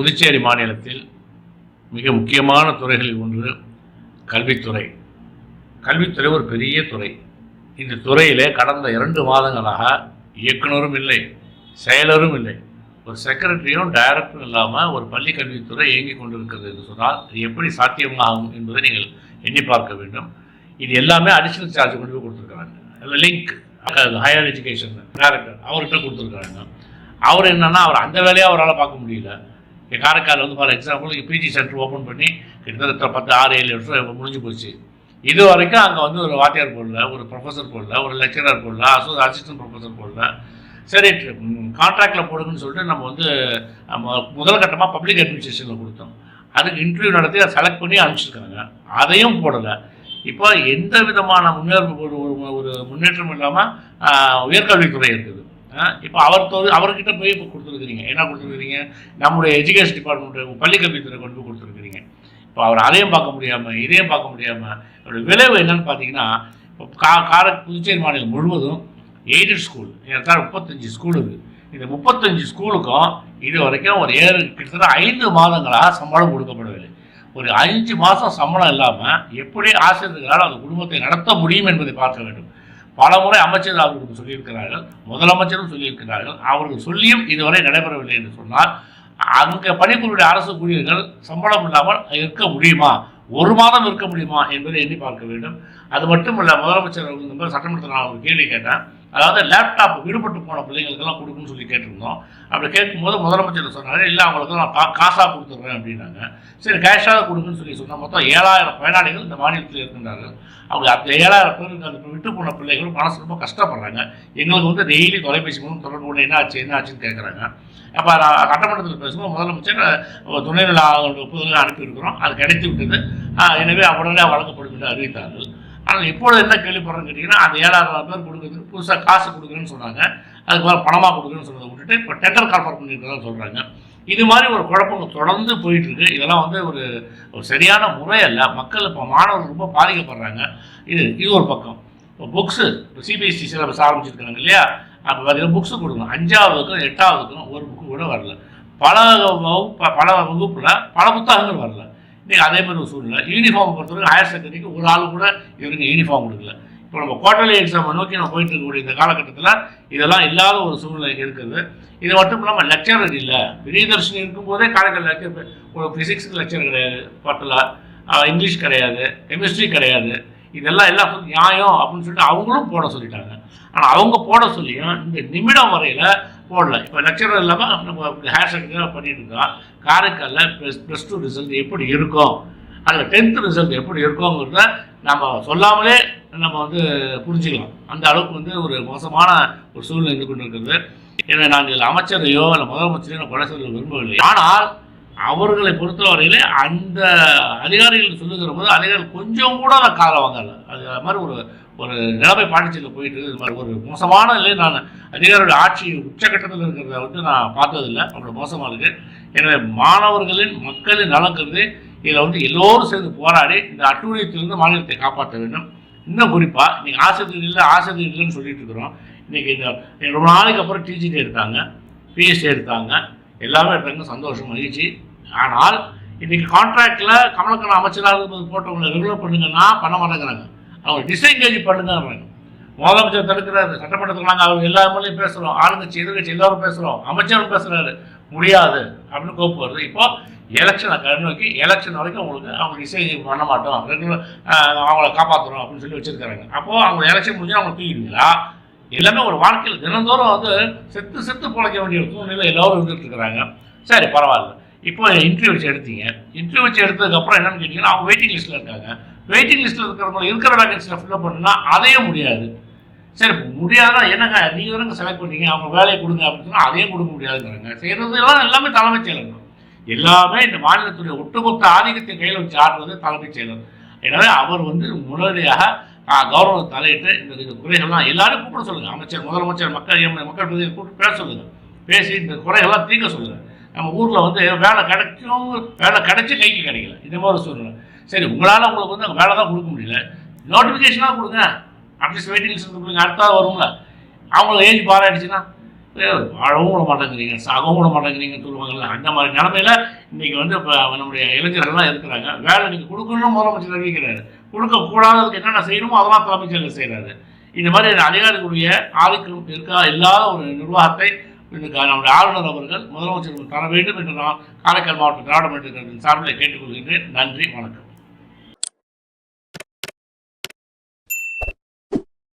புதுச்சேரி மாநிலத்தில் மிக முக்கியமான துறைகளில் ஒன்று கல்வித்துறை. கல்வித்துறை ஒரு பெரிய துறை. இந்த துறையிலே கடந்த இரண்டு மாதங்களாக இயக்குனரும் இல்லை செயலரும் இல்லை. ஒரு செக்ரட்டரியும் டைரக்டரும் இல்லாமல் ஒரு பள்ளி கல்வித்துறை இயங்கிக் கொண்டிருக்கிறது என்று சொன்னால் இது எப்படி சாத்தியமாகும் என்பதை நீங்கள் எண்ணி பார்க்க வேண்டும். இது எல்லாமே அடிஷனல் சார்ஜ் கொண்டு போய் கொடுத்துருக்காங்க அதில் லிங்க் ஹையர் எஜுகேஷன் டைரக்டர் அவர்கிட்ட கொடுத்துருக்காங்க அவர் என்னன்னா அவர் அந்த வேலையை அவரால் பார்க்க முடியல. இங்கே காரைக்கால் வந்து for example PG center open பண்ணி கிட்டத்தட்ட பத்து ஆறு ஏழு வருஷம் முடிஞ்சு போச்சு. இது வரைக்கும் அங்கே வந்து ஒரு வாத்தியார் போடல ஒரு ப்ரொஃபஸர் போடல ஒரு லெக்சரர் போடல அசோ அசிஸ்டன்ட் ப்ரொஃபஸர் போடல. சரி கான்ட்ராக்டில் போடுங்கன்னு சொல்லிட்டு நம்ம வந்து நம்ம முதல் கட்டமாக பப்ளிக் அட்மினிஸ்ட்ரேஷனில் கொடுத்தோம். அதுக்கு இன்டர்வியூ நடத்தி அதை செலக்ட் பண்ணி அனுப்பிச்சிருக்காங்க. அதையும் போடலை. இப்போ எந்த விதமான முன்னேற்றம் ஒரு ஒரு- ஒரு முன்னேற்றம் இல்லாமல் உயர்கல்வித்துறை இருக்குது. இப்போ அவர் தோது அவர்கிட்ட போய் இப்போ கொடுத்துருக்குறீங்க. என்ன கொடுத்துருக்குறீங்க? நம்முடைய எஜுகேஷன் டிபார்ட்மெண்ட் பள்ளிக்கல்வித்துறை கொண்டு போய் கொடுத்துருக்குறீங்க. இப்போ அவர் அதையும் பார்க்க முடியாமல் இதையும் பார்க்க முடியாமல் அவருடைய விளைவு என்னன்னு பார்த்தீங்கன்னா இப்போ கா கார புதுச்சேரி மாநிலம் முழுவதும் எய்டட் ஸ்கூல் ஏற்கனவே முப்பத்தஞ்சு ஸ்கூல் இருக்குது இந்த முப்பத்தஞ்சு ஸ்கூலுக்கும் இது வரைக்கும் ஒரு ஏழு கிட்டத்தட்ட ஐந்து மாதங்களாக சம்பளம் கொடுக்கப்படவில்லை. ஒரு அஞ்சு மாதம் சம்பளம் இல்லாமல் எப்படி ஆசிரியர்களால் அந்த குடும்பத்தை நடத்த முடியும் என்பதை பார்க்க வேண்டும். பல முறை அமைச்சர் அவர்களுக்கு சொல்லியிருக்கிறார்கள் முதலமைச்சரும் சொல்லியிருக்கிறார்கள். அவர்கள் சொல்லியும் இதுவரை நடைபெறவில்லை என்று சொன்னால் அங்கே பணிபுரியுடைய அரசு ஊழியர்கள் சம்பளம் இல்லாமல் இருக்க முடியுமா? ஒரு மாதம் இருக்க முடியுமா என்பதை எண்ணி பார்க்க வேண்டும். அது மட்டும் இல்லை முதலமைச்சர் அவர்கள் சட்டமன்றத்தில் நான் ஒரு கேள்வி கேட்டேன் அதாவது லேப்டாப் விடுபட்டு போன பிள்ளைங்களுக்கெல்லாம் கொடுக்குன்னு சொல்லி கேட்டிருந்தோம். அப்படி கேட்கும்போது முதலமைச்சர் சொன்னாரு இல்லை அவங்களுக்கு நான் கா காசாக கொடுத்துட்றேன் அப்படின்னாங்க. சரி கேஷாக கொடுக்குன்னு சொல்லி சொன்னால் மொத்தம் ஏழாயிரம் பயனாளிகள் இந்த மாநிலத்தில் இருக்கின்றார்கள். அவங்க அந்த ஏழாயிரம் பேருக்கு அந்த விட்டு போன பிள்ளைகள் மனசு ரொம்ப கஷ்டப்படுறாங்க. எங்களுக்கு வந்து டெய்லி தொலைபேசி மூலம் தொடர்பு கொண்டு என்ன ஆச்சு என்ன ஆச்சுன்னு கேட்குறாங்க அப்போ நான் சட்டமன்றத்தில் பேசும்போது முதலமைச்சர் துணைநிலை ஆளுநர் ஒப்புதலை அனுப்பியிருக்கிறோம். அது கிடைத்து விட்டது. எனவே உடனே வழங்கப்படும் என்று அறிவித்தார்கள். ஆனால் இப்பொழுது என்ன கேள்விப்படுறேன்னு கேட்டிங்கன்னா அந்த ஏழாயிரம் பேர் கொடுக்குறது புதுசாக காசு கொடுக்குறேன்னு சொன்னாங்க அதுக்கு மேலே பணமாக கொடுக்குறேன்னு சொன்னதை விட்டுட்டு இப்போ டெண்டர் கால்ஃபர் பண்ணிட்டு சொல்கிறாங்க இது மாதிரி ஒரு குழப்பங்கள் தொடர்ந்து போயிட்டுருக்கு. இதெல்லாம் வந்து ஒரு ஒரு சரியான முறை அல்ல. மக்கள் இப்போ மாணவர்கள் ரொம்ப பாதிக்கப்படுறாங்க. இது இது ஒரு பக்கம். இப்போ புக்ஸு இப்போ சிபிஎஸ்சி சிலபஸ் ஆரம்பிச்சிருக்காங்க இல்லையா? அப்போ பார்த்தீங்கன்னா புக்ஸு கொடுக்கணும். அஞ்சாவதுக்கும் எட்டாவதுக்கும் ஒரு புக்கு கூட வரல. பல வகுப்பு பல வகுப்பில் பல புத்தகங்கள் வரல. இன்றைக்கி அதே மாதிரி ஒரு சூழ்நிலை. யூனிஃபார்ம் பொறுத்தவரைக்கும் ஹையர் செகண்டரிக்கு ஒரு ஆள் கூட இவருக்கு யூனிஃபார்ம் கொடுக்கல. இப்போ நம்ம குவார்டர்லி எக்ஸாமை நோக்கி நம்ம போயிட்டு இருக்கக்கூடிய இந்த காலகட்டத்தில் இதெல்லாம் இல்லாத ஒரு சூழ்நிலை இருக்குது. இது மட்டும் இல்லாமல் லெக்சரர் இல்லை. பிரியதர்ஷன் இருக்கும்போதே காரைக்கால் லெக்சர் ஒரு ஃபிசிக்ஸுக்கு லெக்சர் கிடையாது பட்டில். இங்கிலீஷ் கிடையாது கெமிஸ்ட்ரி கிடையாது. இதெல்லாம் எல்லாம் நியாயம் அப்படின்னு சொல்லிட்டு அவங்களும் போட சொல்லிட்டாங்க. ஆனால் அவங்க போட சொல்லியும் இந்த நிமிடம் வரையில் போடல. இப்போ லெக்சரர் இல்லாமல் நம்ம ஹேர் செகண்டரி பண்ணிட்டு இருக்கோம் காரைக்காலில் ப்ளஸ் ப்ளஸ் டூ ரிசல்ட் எப்படி இருக்கும்? அதில் டென்த்து ரிசல்ட் எப்படி இருக்குங்கிறத நம்ம சொல்லாமலே நம்ம வந்து புரிஞ்சுக்கலாம். அந்த அளவுக்கு வந்து ஒரு மோசமான ஒரு சூழ்நிலை இருந்து கொண்டு இருக்கிறது ஏன்னா நான் இதில் அமைச்சரையோ இல்லை முதலமைச்சரையோ நான் கொலை சொல்ல விரும்பவில்லை. ஆனால் அவர்களை பொறுத்தவரையிலே அந்த அதிகாரிகள் சொல்லுகிற போது அதிகாரிகள் கொஞ்சம் கூட அதை காதல வாங்கல. அது மாதிரி ஒரு ஒரு நிலைமை பாண்டிச்சேரியில் போயிட்டு இது மாதிரி ஒரு மோசமான நிலை. நான் அதிகாரியோட ஆட்சி உச்சகட்டத்தில் இருக்கிறத வந்து நான் பார்த்ததில்லை. அவ்வளோ மோசமாக இருக்குது. எனவே மாணவர்களின் மக்களின் நலங்கிறது இதில் வந்து எல்லோரும் சேர்ந்து போராடி இந்த அட்டுழியத்திலிருந்து மாநிலத்தை காப்பாற்ற வேண்டும். இன்னும் குறிப்பாக இன்றைக்கி ஆசிரியர் இல்லை ஆசிரியர் இல்லைன்னு சொல்லிட்டு இருக்கிறோம். இன்றைக்கி இந்த ரொம்ப நாளைக்கு அப்புறம் டிஜிடி எடுத்தாங்க பிஎஸ்சி எடுத்தாங்க. எல்லாமே எடுத்தாங்க சந்தோஷம் மகிழ்ச்சி. ஆனால் இன்றைக்கி கான்ட்ராக்டில் கமலக்கண்ணன் அமைச்சராக இருக்கும்போது போட்டவங்களை ரெகுலர் பண்ணுங்கன்னா பண்ண மாட்டேங்கிறாங்க. அவங்க டிஸ்எங்கேஜ் பண்ணுங்கிறாங்க. முதலமைச்சர் தடுக்கிறாரு சட்டமன்றத்தில் நாங்கள் அவங்க எல்லா மூலையும் பேசுகிறோம் ஆளுங்கட்சி எதிர்கட்சி எல்லாரும் பேசுகிறோம் அமைச்சரும் பேசுகிறாரு முடியாது அப்படின்னு கோப்பு வருது இப்போ எலெக்ஷனை கண்ணோக்கி எலெக்ஷன் வரைக்கும் அவங்களுக்கு அவங்க டிசைன் பண்ண மாட்டோம். ரெகுலர் அவங்கள காப்பாற்றுறோம் அப்படின்னு சொல்லி வச்சுருக்காங்க அப்போது அவங்க எலெக்ஷன் முடிஞ்சு அவங்க தூக்கிடுவீங்களா? எல்லாமே ஒரு வாழ்க்கையில் தினந்தோறும் வந்து செத்து செத்து பிழைக்க வேண்டிய சூழ்நிலை எல்லோரும் இருந்துட்டு இருக்கிறாங்க. சரி பரவாயில்ல. இப்போ இன்டர்வியூ வச்சு எடுத்தீங்க. இன்டர்வியூ வச்சு எடுத்ததுக்கப்புறம் என்னன்னு கேட்டிங்கன்னா அவங்க வெயிட்டிங் லிஸ்ட்டில் இருக்காங்க. வெயிட்டிங் லிஸ்ட்டில் இருக்கிறவங்க இருக்கிற வேகன்சியில் ஃபில்அப் பண்ணுனா அதையும் முடியாது. சரி இப்போ முடியாதா என்னங்க? நீங்கள் தானங்க செலக்ட் பண்ணீங்க. அவங்க வேலையை கொடுங்க அப்படின்னு சொன்னால் அதையும் கொடுக்க முடியாதுங்கிறாங்க. செய்கிறது எல்லாம் எல்லாமே தலைமைச் செயலர் எல்லாமே இந்த மாநிலத்துடைய ஒட்டுமொத்த ஆதிக்கத்தை கையில் வச்சு ஆடுறது தலைமைச் செயலர். எனவே அவர் வந்து முன்னாடியாக கவர்னர் தலையிட்டு இந்த குறைகள்லாம் எல்லாரும் கூப்பிட சொல்லுங்கள் அமைச்சர் முதலமைச்சர் மக்கள் எம் மக்கள் பிரதிநிதி கூப்பிட்டு பேச சொல்லுங்கள் பேசி இந்த குறைகள்லாம் தீர்க்க சொல்லுங்கள் நம்ம ஊரில் வந்து வேலை கிடைக்கும் வேலை கிடைச்சி கைக்கு கிடைக்கல. இந்த மாதிரி சொல்லுங்கள் சூழ்நிலை சரி உங்களால் உங்களுக்கு வந்து அங்கே வேலை தான் கொடுக்க முடியல. நோட்டிஃபிகேஷனாக கொடுங்க. ஆஃபீஸ் வெயிட்டிங் லிஸ்ட் கொடுங்க. அடுத்தாவது வரும்ல. அவங்கள ஏஜ் பாராயிடுச்சுன்னா வாழவும் விட மாட்டேங்கிறீங்க சாகவும் விட மாட்டேங்கிறீங்கன்னு சொல்லுவாங்கல்ல. அந்த மாதிரி நிலமையில இன்றைக்கி வந்து இப்போ நம்முடைய இளைஞர்கள்லாம் இருக்கிறாங்க. வேலை நீங்கள் கொடுக்கணும்னு முதலமைச்சர் அறிவிக்கிறாரு. கொடுக்கக்கூடாததுக்கு என்னென்ன செய்யணுமோ அதெல்லாம் தலைமைச்சர் செய்கிறாரு இந்த மாதிரி அதிகாரிக்குரிய ஆதிக்கம் இருக்கா இல்லாத ஒரு நிர்வாகத்தை நம்முடைய ஆளுநர் அவர்கள் முதலமைச்சர் தர வேண்டும் என்று நான் காரைக்கால் மாவட்ட திராவிட முன்னேற்ற சார்பில் கேட்டுக்கொள்கின்றேன். நன்றி வணக்கம்.